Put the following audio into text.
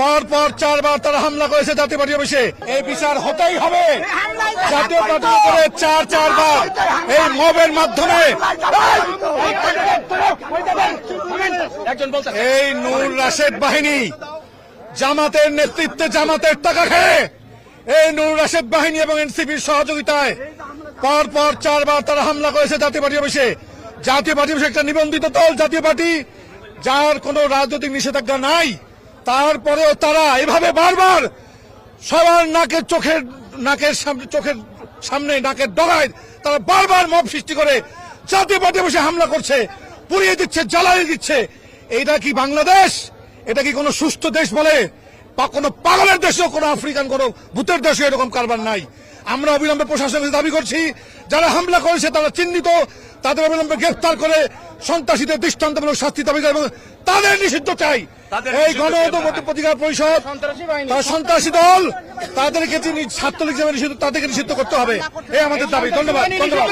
পর পর চারবার তারা হামলা করেছে জাতীয় পার্টি অফিসে। এই বিচার হতেই হবে। জাতীয় পার্টি করে চার চারবার এই মবের মাধ্যমে। এই নূর রাশেদ বাহিনী জামাতের নেতৃত্বে জামাতের টাকা খেয়ে এই নূর রাশেদ বাহিনী এবং এনসিপির সহযোগিতায় পর পর চারবার তারা হামলা করেছে জাতীয় পার্টি অফিসে। জাতীয় পার্টি অফিসে একটা নিবন্ধিত দল জাতীয় পার্টি যার কোনো রাজনৈতিক নিষেধাজ্ঞা নাই। তারপরেও তারা এভাবে বারবার সবার নাকের চোখের, নাকের সামনে চোখের সামনে, নাকের ডগায় তারা বারবার মব সৃষ্টি করে, জাতীয় পার্টি বসে হামলা করছে, পুড়িয়ে দিচ্ছে, জ্বালিয়ে দিচ্ছে। এইটা কি বাংলাদেশ? এটা কি কোনো সুস্থ দেশ বলে? বা কোনো পাগলের দেশেও, কোনো আফ্রিকান, কোনো ভূতের দেশে এরকম কারবার নাই। আমরা অবিলম্বে প্রশাসনের দাবি করছি, যারা হামলা করেছে তারা চিহ্নিত। তাদের অবিলম্বে গ্রেফতার করে সন্ত্রাসীদের দৃষ্টান্তমূলক শাস্তি দাবি করে এবং তাদের নিষিদ্ধ চাই। এই গণঅধিকার পরিষদ সন্ত্রাসী দল তাদেরকে যিনি ছাত্রলীগ যেমন নিষিদ্ধ তাদেরকে নিষিদ্ধ করতে হবে। এই আমাদের দাবি। ধন্যবাদ ধন্যবাদ।